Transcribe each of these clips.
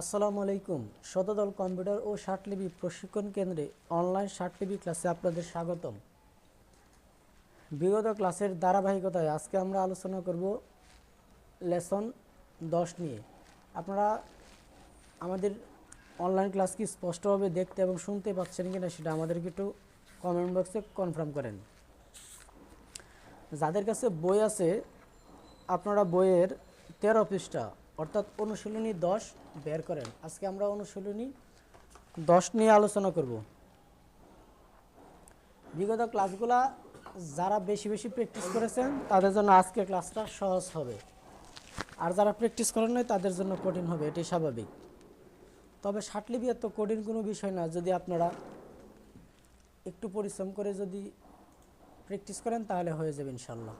আসসালামু আলাইকুম। শতদল কম্পিউটার ও ষাটলিপি প্রশিক্ষণ কেন্দ্রে অনলাইন ষাটলিপি ক্লাসে আপনাদের স্বাগতম। বিগত ক্লাসের ধারাবাহিকতায় আজকে আমরা আলোচনা করব লেসন দশ নিয়ে। আপনারা আমাদের অনলাইন ক্লাস কি স্পষ্টভাবে দেখতে এবং শুনতে পাচ্ছেন কি না সেটা আমাদেরকে একটু কমেন্ট বক্সে কনফার্ম করেন। যাদের কাছে বই আছে, আপনারা বইয়ের তেরো পৃষ্ঠা অর্থাৎ অনুশীলনী দশ বের করেন। আজকে আমরা অনুশীলনী দশ নিয়ে আলোচনা করব। বিগত ক্লাসগুলা যারা বেশি বেশি প্র্যাকটিস করেছেন, তাদের জন্য আজকে ক্লাসটা সহজ হবে। আর যারা প্র্যাকটিস করেন নাই, তাদের জন্য কঠিন হবে এটি স্বাভাবিক। তবে ষাটলিপি এত কঠিন কোনো বিষয় না, যদি আপনারা একটু পরিশ্রম করে যদি প্র্যাকটিস করেন, তাহলে হয়ে যাবে ইনশাল্লাহ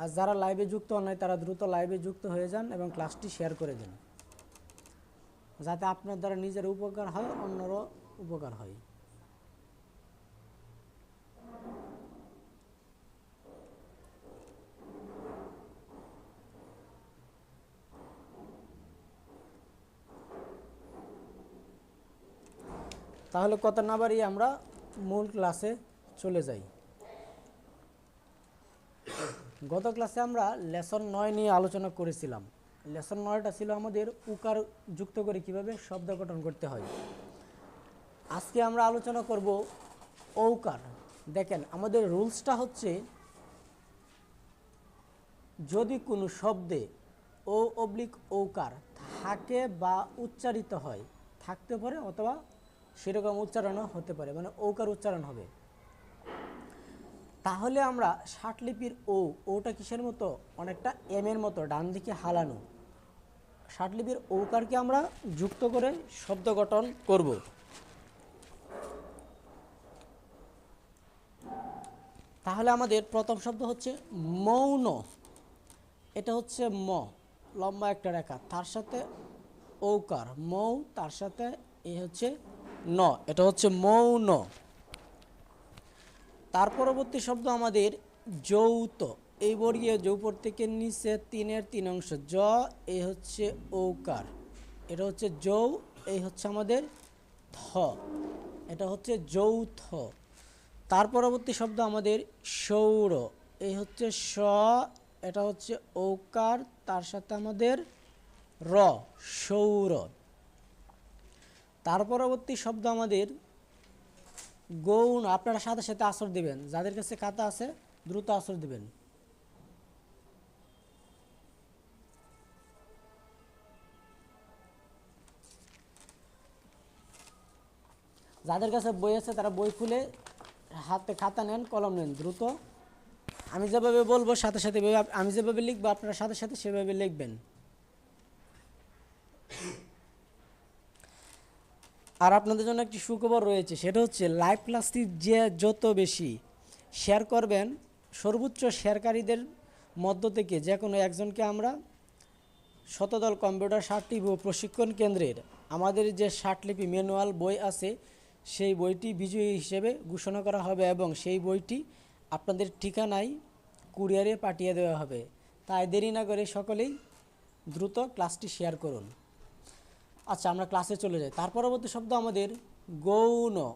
আর যারা লাইভে যুক্ত হন তারা দ্রুত লাইভে যুক্ত হয়ে যান এবং ক্লাসটি শেয়ার করে দিন। যাতে আপনার দ্বারা নিজের উপকার হয়, অন্যরও উপকার হয়। তাহলে কথা না বাড়িয়ে আমরা মূল ক্লাসে চলে যাই। গত ক্লাসে আমরা লেসন নয় নিয়ে আলোচনা করেছিলাম। লেসন নয়টা ছিল আমাদের উকার যুক্ত করে কীভাবে শব্দ গঠন করতে হয়। আজকে আমরা আলোচনা করব ঔকার। দেখেন, আমাদের রুলসটা হচ্ছে যদি কোনো শব্দে ও অবলিক ঔকার থাকে বা উচ্চারিত হয়, থাকতে পারে অথবা সেরকম উচ্চারণও হতে পারে মানে ঔকার উচ্চারণ হবে। তাহলে আমরা ষাটলিপির ও ওটা কিসের মতো? অনেকটা এম এর মতো, ডান দিকে হালানো। ষাটলিপির ঔকারকে আমরা যুক্ত করে শব্দ গঠন করব। তাহলে আমাদের প্রথম শব্দ হচ্ছে মৌন। এটা হচ্ছে ম, লম্বা একটা রেখা। তার সাথে ঔকার, মৌ, তার সাথে এ হচ্ছে ন। এটা হচ্ছে মৌন। তার পরবর্তী শব্দ আমাদের যৌত। এই বর্গীয় যৌপর থেকে নিচে তিনের তিন অংশ। জ এই হচ্ছে ঔকার। এটা হচ্ছে যৌ এই হচ্ছে আমাদের থ। এটা হচ্ছে যৌথ। তার পরবর্তী শব্দ আমাদের সৌর। এই হচ্ছে স, এটা হচ্ছে ঔকার, তার সাথে আমাদের র, সৌর। তার পরবর্তী শব্দ আমাদের গৌণ, আপনারা সাথে সাথে আসর দিবেন। যাদের কাছে খাতা আছে, দ্রুত আসর দিবেন। যাদের কাছে বই আছে, তারা বই খুলে হাতে খাতা নেন, কলম নেন, দ্রুত। আমি যেভাবে বলব, সাথে সাথে আমি যেভাবে লিখব, আপনারা সাথে সাথে সেভাবে লিখবেন। আর আপনাদের জন্য একটি সুখবর রয়েছে, সেটা হচ্ছে লাইভ ক্লাসটি যে যত বেশি শেয়ার করবেন, সর্বোচ্চ শেয়ারকারীদের মধ্য থেকে যে কোনো একজনকে আমরা শতদল কম্পিউটার ষাটলিপি ও প্রশিক্ষণ কেন্দ্রের আমাদের যে ষাটলিপি ম্যানুয়াল বই আছে, সেই বইটি বিজয়ী হিসেবে ঘোষণা করা হবে এবং সেই বইটি আপনাদের ঠিকানায় কুরিয়ারে পাঠিয়ে দেওয়া হবে। তাই দেরি না করে সকলেই দ্রুত ক্লাসটি শেয়ার করুন। আচ্ছা আমরা ক্লাসে চলে যাই। তার পরবর্তী শব্দ আমাদের গৌণ।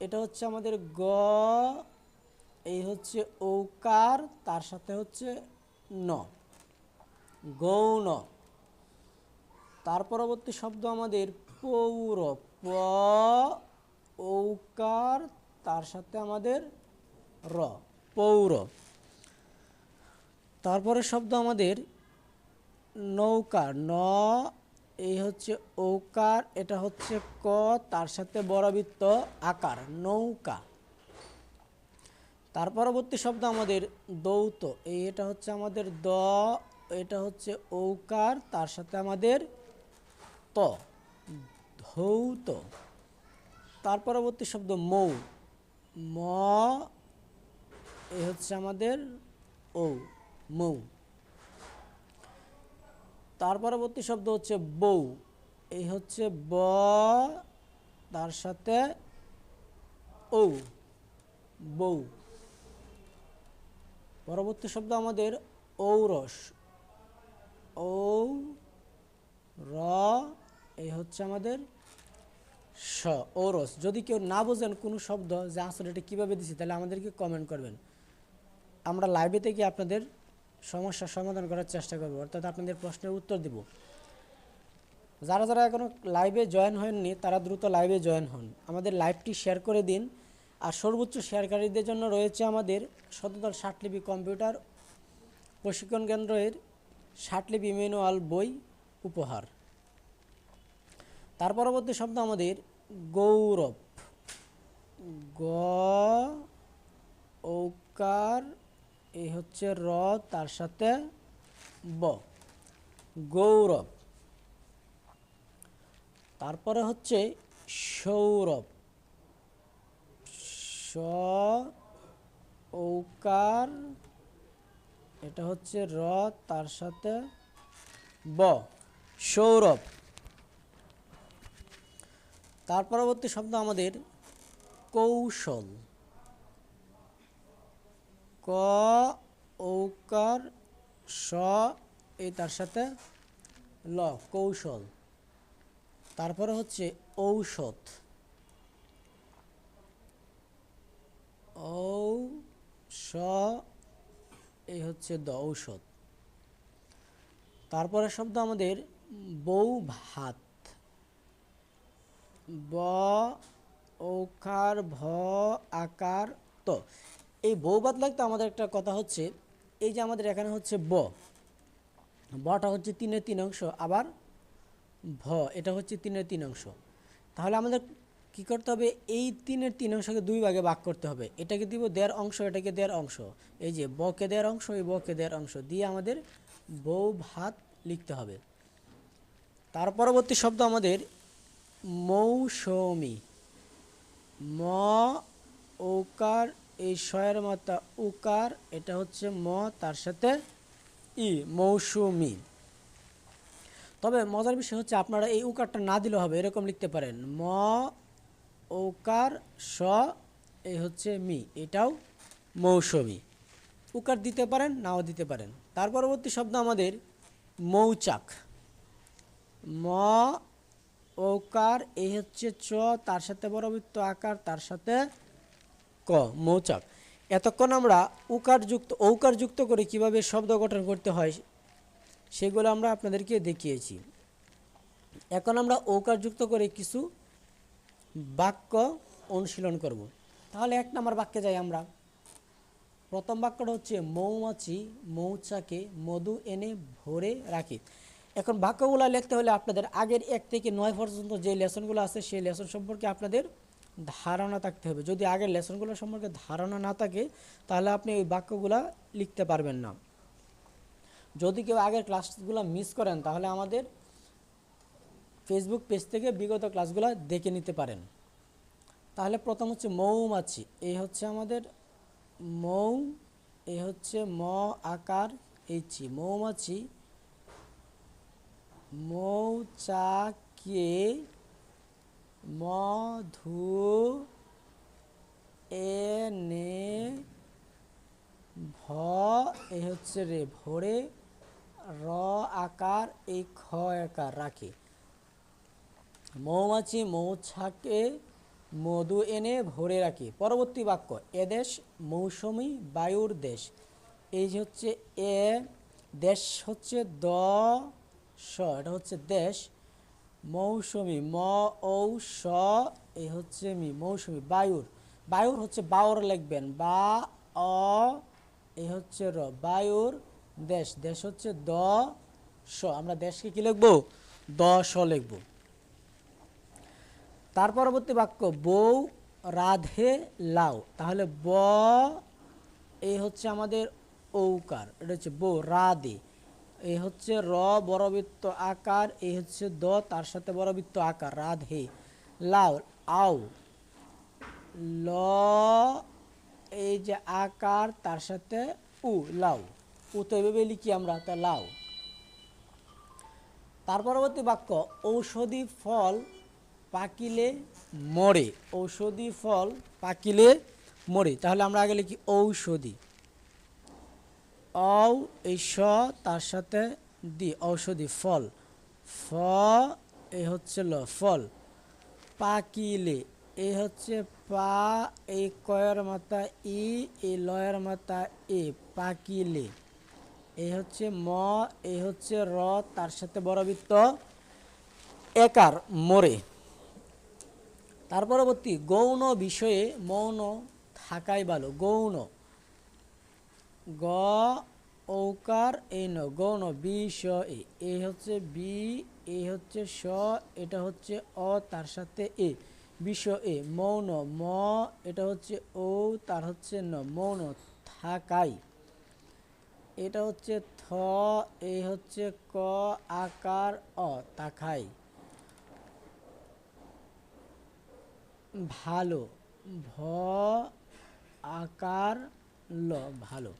এটা হচ্ছে আমাদের গ, এই হচ্ছে ঔকার, তার সাথে হচ্ছে ন। গৌণ। তার পরবর্তী শব্দ আমাদের পৌর। প, ঔকার, তার সাথে আমাদের র, পৌর। তারপরে শব্দ আমাদের নৌকা। ন এই হচ্ছে ঔকার এটা হচ্ছে ক, তার সাথে বড়বৃত্ত আকার, নৌকা। তার পরবর্তী শব্দ আমাদের দৌত, এই এটা হচ্ছে আমাদের দ, এটা হচ্ছে ঔকার তার সাথে আমাদের ত, ধৌত। তার পরবর্তী শব্দ মৌ, ম এই হচ্ছে আমাদের ও মৌ। তার পরবর্তী শব্দ হচ্ছে বউ। এই হচ্ছে ব, তার সাথে ও বউ। পরবর্তী শব্দ আমাদের ঔরস। ও র এই হচ্ছে আমাদের স ওরস যদি কেউ না বোঝেন কোনো শব্দ যে আসলে এটা কীভাবে দিছি, তাহলে আমাদেরকে কমেন্ট করবেন। আমরা লাইভে থেকে আপনাদের সমস্যার সমাধান করার চেষ্টা করব। অর্থাৎ আপনাদের প্রশ্নের উত্তর দিব। যারা যারা এখনও লাইভে জয়েন হননি তারা দ্রুত লাইভে জয়েন হন। আমাদের লাইভটি শেয়ার করে দিন। আর সর্বোচ্চ শেয়ারকারীদের জন্য রয়েছে আমাদের শতদল ষাটলিপি কম্পিউটার প্রশিক্ষণ কেন্দ্রের ষাটলিপি ম্যানুয়াল বই উপহার। তার পরবর্তী শব্দ আমাদের গৌরব। গ, ঔকার এই হচ্ছে র, তার সাথে ব। গৌরব। তারপরে হচ্ছে সৌরভ। স, ঔকার। এটা হচ্ছে র, তার সাথে ব। সৌরভ। তার পরবর্তী শব্দ আমাদের কৌশল। ক, ঔকার, স, এই তার সাথে ল, কৌশল। তারপরে হচ্ছে ঔষধ। ঔ স এই হচ্ছে দ, ঔষধ। তারপরে শব্দ আমাদের বউ ভাত ব ওকার ভ, আকার, ত। এই ভাত লাগতে আমাদের একটা কথা হচ্ছে, এই যে আমাদের এখানে হচ্ছে ব, বটা হচ্ছে তিনের তিন অংশ, আবার ভ, এটা হচ্ছে তিনের তিন অংশ। তাহলে আমাদের কি করতে হবে? এই তিনের তিন অংশকে দুই ভাগে ভাগ করতে হবে। এটাকে দিব দেড় অংশ, এটাকে দেড় অংশ। এই যে বকে দেড় অংশ, এই বকে দেড় অংশ দিয়ে আমাদের বউ ভাত লিখতে হবে। তার পরবর্তী শব্দ আমাদের মৌসুমী, ম ওকার এই শয়ের মাতা উকার, এটা হচ্ছে ম, তার সাথে ই, মৌসুমী। তবে মজার বিষয় হচ্ছে আপনারা এই উকারটা না দিলেও হবে, এরকম লিখতে পারেন। ম ওকার স এই হচ্ছে মি, এটাও মৌসুমী। উকার দিতে পারেন, নাও দিতে পারেন। তার পরবর্তী শব্দ আমাদের মৌচাক। ম ওকার এই হচ্ছে চ, তার সাথে বড়বৃত্ত আকার, তার সাথে ক, মৌচাক। এতক্ষণ আমরা উকার যুক্ত ঔকার যুক্ত করে কীভাবে শব্দ গঠন করতে হয়, সেগুলো আমরা আপনাদেরকে দেখিয়েছি। এখন আমরা ঔকার যুক্ত করে কিছু বাক্য অনুশীলন করব। তাহলে এক নম্বর বাক্যে যাই আমরা। প্রথম বাক্যটা হচ্ছে মৌমাছি, মৌচাকে মধু এনে ভরে রাখি। এখন বাক্যগুলো লিখতে হলে আপনাদের আগের এক থেকে নয় পর্যন্ত যে লেসনগুলো আছে, সেই লেসন সম্পর্কে আপনাদের ধারণা থাকতে হবে। যদি আগের লেসনগুলো সম্পর্কে ধারণা না থাকে, তাহলে আপনি ওই বাক্যগুলো লিখতে পারবেন না। যদি কেউ আগের ক্লাসগুলো মিস করেন, তাহলে আমাদের ফেসবুক পেজ থেকে বিগত ক্লাসগুলো দেখে নিতে পারেন। তাহলে প্রথম হচ্ছে মৌমাছি। এই হচ্ছে আমাদের মৌ, এই হচ্ছে ম আকার এইচি মৌমাছি মৌচাকে মধু এনে ভ, এ হচ্ছে রে, ভরে, র, আকার, এই খ, আকার, রাখে। মৌমাছি, মৌছাকে, মধু এনে ভরে রাখে। পরবর্তী বাক্য এদেশ মৌসুমী, বায়ুর দেশ। এই যে হচ্ছে এ, দেশ হচ্ছে দ, স, এটা হচ্ছে দেশ। মৌসুমী ম ঔ স এই হচ্ছে মি, মৌসুমী, বায়ুর। বায়ুর হচ্ছে বায়ুর লিখবেন, বা, অ এই হচ্ছে র, বায়ুর দেশ। দেশ হচ্ছে দ, স। আমরা দেশকে কি লিখব? দ, স লিখব। তার পরবর্তী বাক্য, বউ রাধে লাউ। তাহলে ব এই হচ্ছে আমাদের ঔকার। এটা হচ্ছে বউ, রাধে। এই হচ্ছে র বড়বৃত্ত আকার এই হচ্ছে দ তার সাথে বড়বৃত্ত আকার, রাধে। লাউ আও। ল, এই যে আকার তার সাথে উ লাউ উ তো এভাবে লিখি আমরা, তা লাউ তার পরবর্তী বাক্য, ঔষধি ফল পাকিলে মরে। ঔষধি ফল পাকিলে মরে। তাহলে আমরা আগে লিখি ঔষধি। অ এই স তার সাথে দি, ঔষধি, ফল। ফ এ হচ্ছে ল, ফল। পাকিলে এই হচ্ছে পা এই কয়ের মাথা ই এই লয়ের মাথা এ পাকিলে এই হচ্ছে ম এই হচ্ছে র, তার সাথে বড়বৃত্ত একার মোরে। তার পরবর্তী, গৌণ বিষয়ে মৌন থাকাই ভালো, গৌণ। গ, ঔকার এই ন গৌণ বি স এ। এ হচ্ছে বি, এ হচ্ছে স এটা হচ্ছে অ, তার সাথে এ। বিষ এ মৌন ম, এটা হচ্ছে ও তার হচ্ছে ন মৌন থাকাই। এটা হচ্ছে থ, এ হচ্ছে ক, আকার, অ, তাকাই। ভালো, ভ, আকার, ল, ভালো।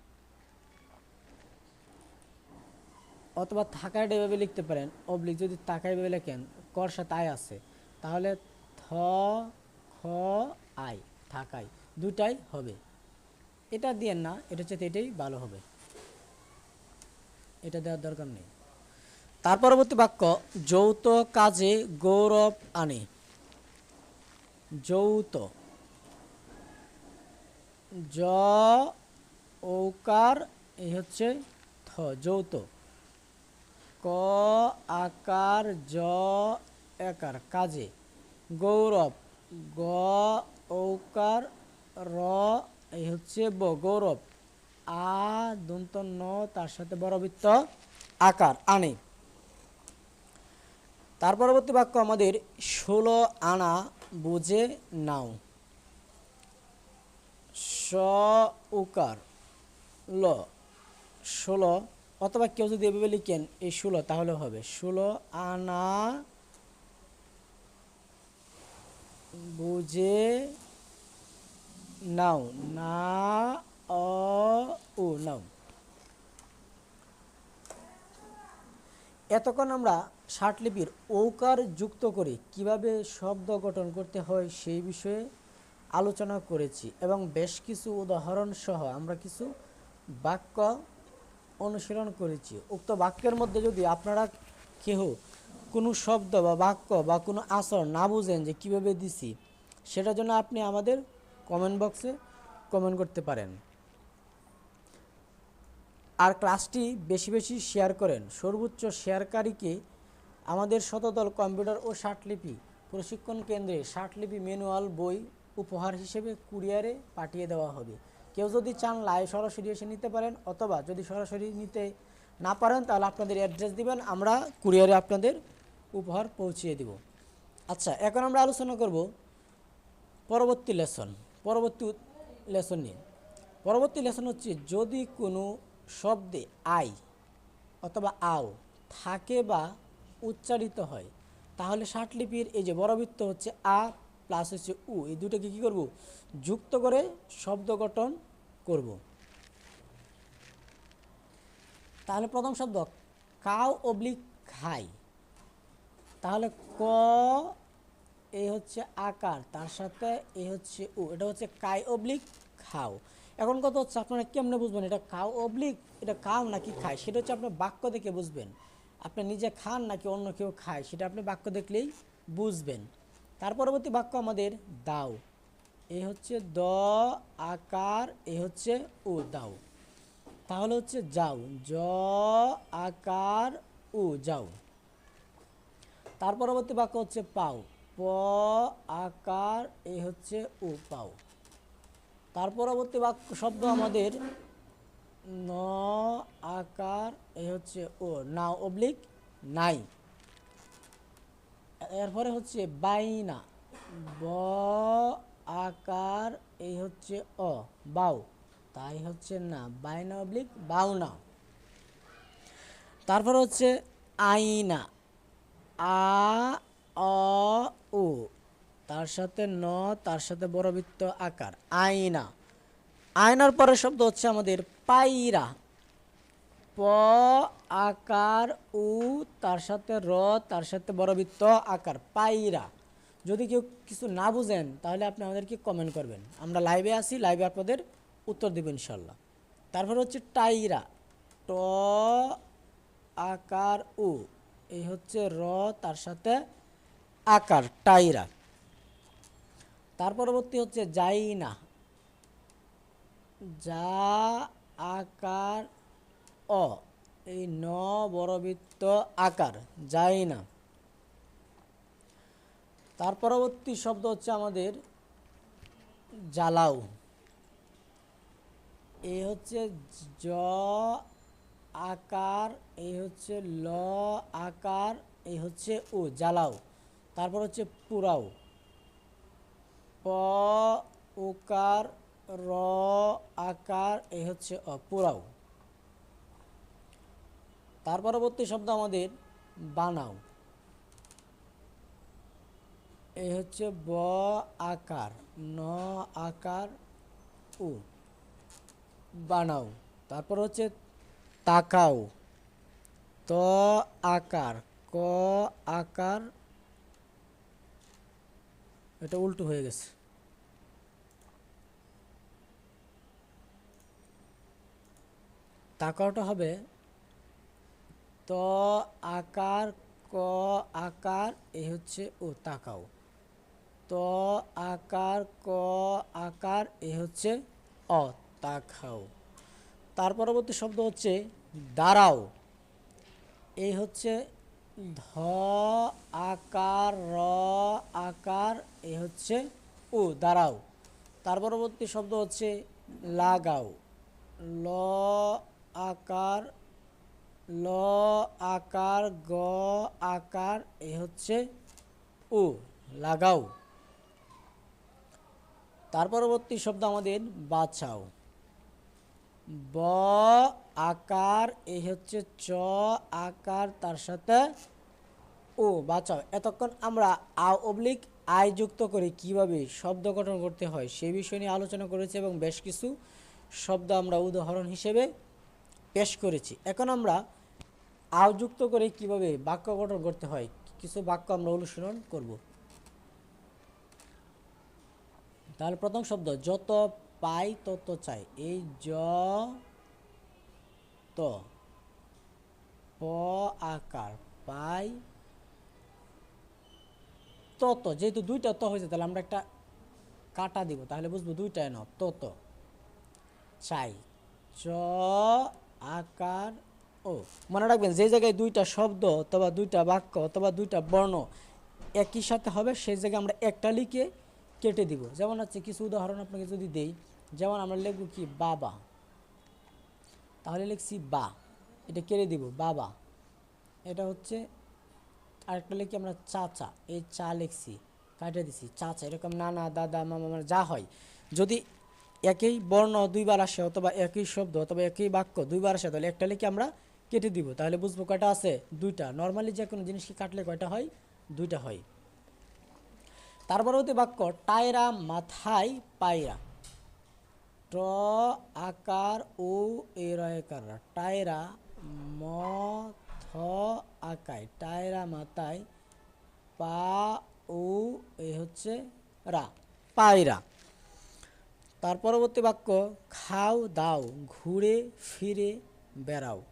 অথবা থাকায় এভাবে লিখতে পারেন, অবলিক যদি তাকায় এভাবে লেখেন, কর সাথে আয় আছে, তাহলে থ, খ আই থাকাই দুটাই হবে। এটা দিয়ে না, এটা হচ্ছে এটাই ভালো হবে। এটা দেওয়ার দরকার নেই। তার পরবর্তী বাক্য, যৌথ কাজে গৌরব আনে। যৌথ। জ ঔকার, এই হচ্ছে থ, যৌথ। ক, আকার, জ, একার, কাজে। গৌরব, গ, ঔকার, র, এই হচ্ছে ব, গৌরব। আ, দন্ত, ন, তার সাথে বড়বৃত্ত আকার, আনে। তার পরবর্তী বাক্য আমাদের ষোলো আনা বুঝে নাও। স, উকার। ল, ষোলো অথবা কেউ যদি এভাবে লিখেন, এই ষোলো, তাহলে হবে। ষোলো আনা বুঝে নাও। না, অ ও নাও। এতক্ষণ আমরা ষাটলিপির ঔকার যুক্ত করে কীভাবে শব্দ গঠন করতে হয় সেই বিষয়ে আলোচনা করেছি এবং বেশ কিছু উদাহরণ সহ আমরা কিছু বাক্য অনুশীলন করেছি। উক্ত বাক্যের মধ্যে যদি আপনারা কেহ কোনো শব্দ বা বাক্য বা কোনো আসর না বুঝেন যে কীভাবে দিছি, সেটার জন্য আপনি আমাদের কমেন্ট বক্সে কমেন্ট করতে পারেন। আর ক্লাসটি বেশি বেশি শেয়ার করেন। সর্বোচ্চ শেয়ারকারীকে আমাদের শতদল কম্পিউটার ও ষাটলিপি প্রশিক্ষণ কেন্দ্রে ষাটলিপি ম্যানুয়াল বই উপহার হিসেবে কুরিয়ারে পাঠিয়ে দেওয়া হবে। কেউ যদি চান লাইভ সরাসরি এসে নিতে পারেন, অথবা যদি সরাসরি নিতে না পারেন, তাহলে আপনাদের অ্যাড্রেস দিবেন, আমরা কুরিয়ারে আপনাদের উপহার পৌঁছিয়ে দেব। আচ্ছা এখন আমরা আলোচনা করব পরবর্তী লেসন পরবর্তী লেসন নিয়ে। পরবর্তী লেসন হচ্ছে, যদি কোনো শব্দে আই অথবা আও থাকে বা উচ্চারিত হয়, তাহলে ষাটলিপির এই যে বড়বৃত্ত হচ্ছে আ প্লাস হচ্ছে উ, এই দুটোকে কী করব? যুক্ত করে শব্দ গঠন করব। তাহলে প্রথম শব্দ কাউ অবলিক খাই তাহলে ক এই হচ্ছে আকার, তার সাথে এই হচ্ছে উ, এটা হচ্ছে কাই অবলিক খাও। এখন কথা হচ্ছে আপনারা কেমনে বুঝবেন এটা কাউ অবলিক, এটা কাউ নাকি খায়? সেটা হচ্ছে আপনার বাক্য দেখে বুঝবেন। আপনি নিজে খান নাকি অন্য কেউ খায়, সেটা আপনি বাক্য দেখলেই বুঝবেন। তার পরবর্তী বাক্য আমাদের দাও। এই হচ্ছে দ, আকার, এ হচ্ছে উ দাও তাহলে হচ্ছে যাও। জ, আকার, উ, যাও। তার পরবর্তী বাক্য হচ্ছে পাও। প, আকার, এ হচ্ছে উ, পাও। তার পরবর্তী বাক্য শব্দ আমাদের ন, আকার, এ হচ্ছে ও। নাও অবলিক, নাই। এরপরে হচ্ছে বাইনা। ব আকার, এই হচ্ছে অ, বাউ। তাই হচ্ছে না, বাইনা অবলিক বাউনা তারপর হচ্ছে আইনা। আ, অ ও তার সাথে ন, তার সাথে বড়বৃত্ত আকার আয়না আয়নার পরের শব্দ হচ্ছে আমাদের পাইরা প, আকার, উ, তার সাথে র, তার সাথে বড়বৃত্ত আকার, পায়রা। যদি কেউ কিছু না বুঝেন, তাহলে আপনি আমাদেরকে কমেন্ট করবেন। আমরা লাইভে আসি লাইভে আপনাদের উত্তর দেবেন ইনশাল্লাহ তারপর হচ্ছে টাইরা, ট, আকার, উ। এই হচ্ছে র, তার সাথে আকার, টাইরা। তার পরবর্তী হচ্ছে জাইনা। যা, আকার, অ। এই ন বড়বৃত্ত আকার যায় না তার পরবর্তী শব্দ হচ্ছে আমাদের জ্বালাও। এই হচ্ছে জ আকার এই হচ্ছে ল আকার এই হচ্ছে ও জ্বালাও। তারপর হচ্ছে পুরাও। প উকার, র আকার এই হচ্ছে অ, পুরাও। তার পরবর্তী শব্দ আমাদের বানাও। এই হচ্ছে ব আকার, ন আকার, উ। বানাও। তারপর হচ্ছে তাকাও। ত আকার, ক আকার। এটা উল্টো হয়ে গেছে। তাকাওটা হবে ত আকার, ক আকার এই হচ্ছে ও, তাকাও। ত, আকার, ক, আকার এই হচ্ছে অ তাকাও তার পরবর্তী শব্দ হচ্ছে দাঁড়াও। এই হচ্ছে ধ, আকার, র, আকার এই হচ্ছে ও দাঁড়াও। তার পরবর্তী শব্দ হচ্ছে লাগাও। ল, আকার ল, আকার, গ, আকার, এ হচ্ছে উ, লাগাও। তার পরবর্তী শব্দ আমাদের বাছাও। ব আকার এই হচ্ছে চ আকার, তার সাথে ও বাঁচাও এতক্ষণ আমরা আ অবলিক আয় যুক্ত করে কীভাবে শব্দ গঠন করতে হয় সে বিষয় নিয়ে আলোচনা করেছি এবং বেশ কিছু শব্দ আমরা উদাহরণ হিসেবে পেশ করেছি। এখন আমরা আও যুক্ত করে কীভাবে বাক্য গঠন করতে হয়, কিছু বাক্য আমরা অনুসরণ করব। তাহলে প্রথম শব্দ, যত পাই তত চাই। এই য, ত, প, আকার, পাই তত। যেহেতু দুইটা ত হয়েছে, তাহলে আমরা একটা কাটা দিব। তাহলে বুঝব দুইটাই ন তত। চাই, চ, আকার, ও। মনে রাখবেন, যে জায়গায় দুইটা শব্দ অথবা দুইটা বাক্য অথবা দুইটা বর্ণ একই সাথে হবে, সেই জায়গায় আমরা একটা লিখে কেটে দিব। যেমন হচ্ছে কিছু উদাহরণ আপনাকে যদি দেই, যেমন আমরা লিখব কি? বাবা। তাহলে লিখছি বা। এটা কেটে দিব, বাবা। এটা হচ্ছে আরেকটা লিখি আমরা চাচা। এই চা লিখছি কাটে দিছি, চাচা। এরকম নানা, দাদা, মামা মানে যা হয়। যদি একই বর্ণ দুইবার আসে অথবা একই শব্দ অথবা একই বাক্য দুইবার আসে, তাহলে একটা লিখে আমরা কেটে দিব। তাহলে বুঝব কয়টা আছে? দুইটা। নর্মালি যে কোনো জিনিসকে কাটলে কয়টা হয়? দুইটা হয়। তার পরবর্তী বাক্য, টায়রা মাথায় পায়রা। ট, আকার, ও, এ টায়রা, ম, থ, আকায়। টায়রা মাথায় পা, ও, এ হচ্ছে রা, পায়রা। তার পরবর্তী বাক্য, খাও, দাও, ঘুরে, ফিরে, বেড়াও।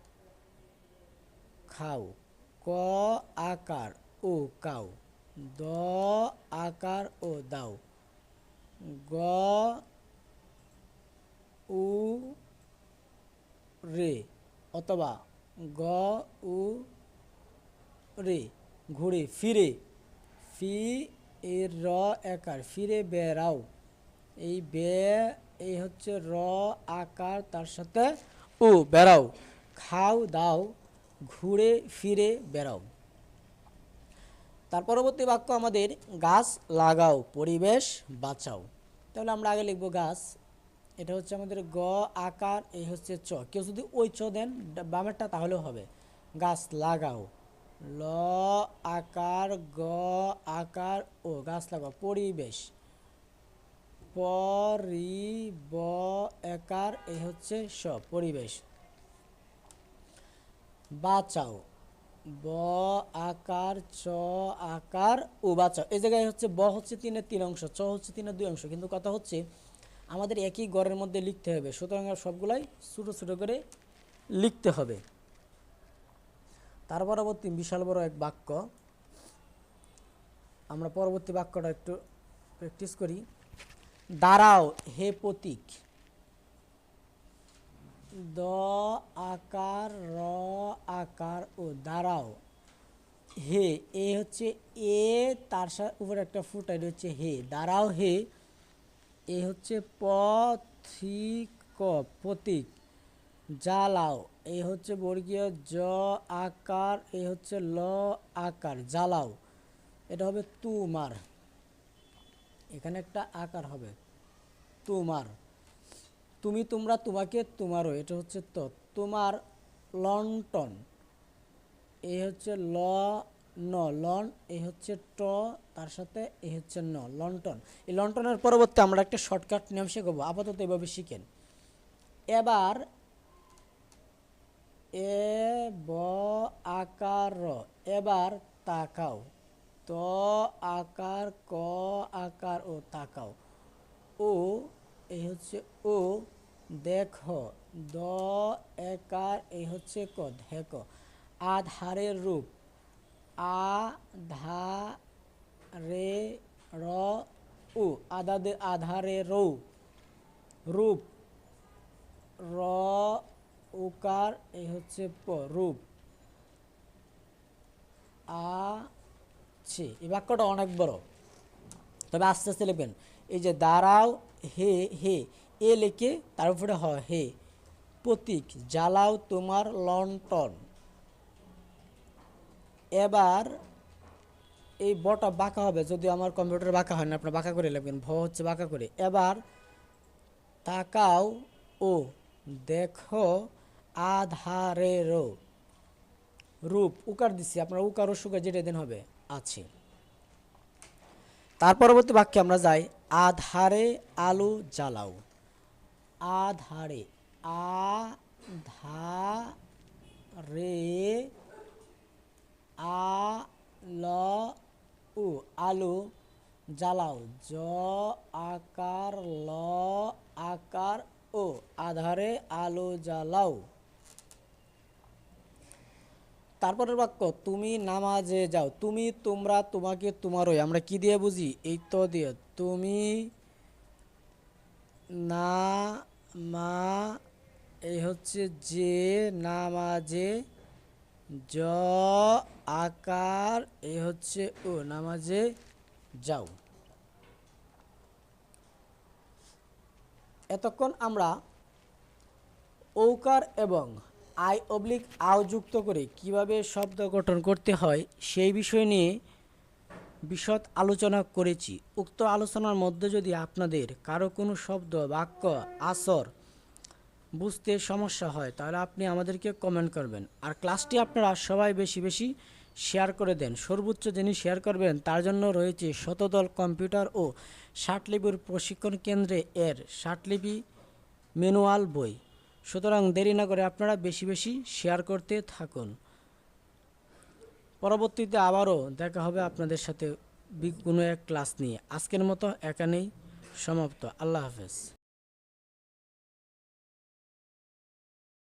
খাও, ক, আকার, ও, কাও। দ, আকার ও দাও। গ, উ, রে অথবা গ, উ, রে ঘুরে, ফিরে। ফি, এর র একার, ফিরে, বেড়াও। এই বে, এই হচ্ছে র, আকার, তার সাথে ও বেড়াও। খাও, দাও, ঘুরে, ফিরে, বেড়াও। তার পরবর্তী বাক্য আমাদের, গাছ লাগাও, পরিবেশ বাঁচাও। তাহলে আমরা আগে লিখব গাছ। এটা হচ্ছে আমাদের গ, আকার এই হচ্ছে চ। কেউ যদি ওই চ দেন বামেরটা তাহলেও হবে। গাছ লাগাও। ল, আকার, গ, আকার, ও, গাছ লাগাও, পরিবেশ। পরি ব এই হচ্ছে স, পরিবেশ। বাঁচাও। ব, আকার, চ, আকার ও বাঁচাও এই জায়গায় হচ্ছে ব হচ্ছে তিনের তিন অংশ, চ হচ্ছে তিনের দুই অংশ। কিন্তু কথা হচ্ছে, আমাদের একই গড়ের মধ্যে লিখতে হবে। সুতরাং সবগুলাই ছোটো ছোটো করে লিখতে হবে। তার পরবর্তী বিশাল বড় এক বাক্য। আমরা পরবর্তী বাক্যটা একটু প্র্যাকটিস করি। দাঁড়াও, হে প্রতীক। দ আকার, র আকার ও দাঁড়াও। হে, এ হচ্ছে এ, তার সাথে উপরে একটা ফুট এটা হচ্ছে হে। দাঁড়াও হে, এ হচ্ছে পথিক প্রতীক। জ্বালাও, এ হচ্ছে বর্গীয় জ, আকার, এ হচ্ছে ল, আকার। জ্বালাও, এটা হবে তুমার। এখানে একটা আকার হবে, তুমার। তুমি, তোমরা, তোমাকে, তোমারও, এটা হচ্ছে তো তোমার লন্টন এ হচ্ছে ল, ন। লন এ হচ্ছে ট, তার সাথে এ হচ্ছে ন লন্টন এই লন্টনের পরবর্তী আমরা একটা শর্টকাট নিয়ম শেখাবো, আপাতত এভাবে শিখেন। এবার এ, ব, আকার এবার তাকাও। ত, আকার, ক, আকার, ও, তাকাও। ও এই হচ্ছে ও দেখো, দ, একার এই হচ্ছে ক দেখো আধারের রূপ। আ, ধা, রে, র, উ। আদাদে আধারে রৌ। রূপ। র, উকার এই হচ্ছে প, রূপ। আ আছে এই বাক্যটা অনেক বড়। তবে আস্তে আস্তে লিখবেন। এই যে, দাঁড়াও, হে হে। এ লিখে, তার উপরে হ, হে। প্রতীক, জ্বালাও তোমার লন্টন এবার এই বটা বাঁকা হবে যদি আমার কম্পিউটার বাঁকা হয় না, আপনার বাঁকা করে লিখবেন, ভ হচ্ছে বাঁকা করে। এবার তাকাও ও দেখো আধারেরও রূপ, উকার দিছি, আপনার উকার ও সুকার যেটা দিন হবে, আছে। তার পরবর্তী বাক্যে আমরা যাই, আধারে আলো জ্বালাও। আধারে আ ধা রে আ ল উ আলু জ্বালাও, জ, আকার, ল, আকার, ও, আধারে আলো জ্বালাও। তারপরের বাক্য, তুমি নামাজে যাও, তুমি, তোমরা, তোমাকে, তোমারই। আমরা কি দিয়ে বুঝি? এই তো দিয়ে, তুমি না মা, এই হচ্ছে যে, নামাজে জ, আকার, এই হচ্ছে ও নামাজে যাও। এতক্ষণ আমরা ঔকার এবং আই অবলিক আও যুক্ত করে কীভাবে শব্দ গঠন করতে হয় সেই বিষয় নিয়ে বিশদ আলোচনা করেছি। উক্ত আলোচনার মধ্যে যদি আপনাদের কারও কোনো শব্দ, বাক্য, আসর বুঝতে সমস্যা হয়, তাহলে আপনি আমাদেরকে কমেন্ট করবেন। আর ক্লাসটি আপনারা সবাই বেশি বেশি শেয়ার করে দেন। সর্বোচ্চ যিনি শেয়ার করবেন, তার জন্য রয়েছে শতদল কম্পিউটার ও ষাটলিপির প্রশিক্ষণ কেন্দ্রে এর ষাটলিপি ম্যানুয়াল বই। সুতরাং দেরি না করে আপনারা বেশি বেশি শেয়ার করতে থাকুন। পরবর্তীতে আবারও দেখা হবে আপনাদের সাথে কোনো এক ক্লাস নিয়ে। আজকের মতো এখানেই সমাপ্ত। আল্লাহ হাফেজ।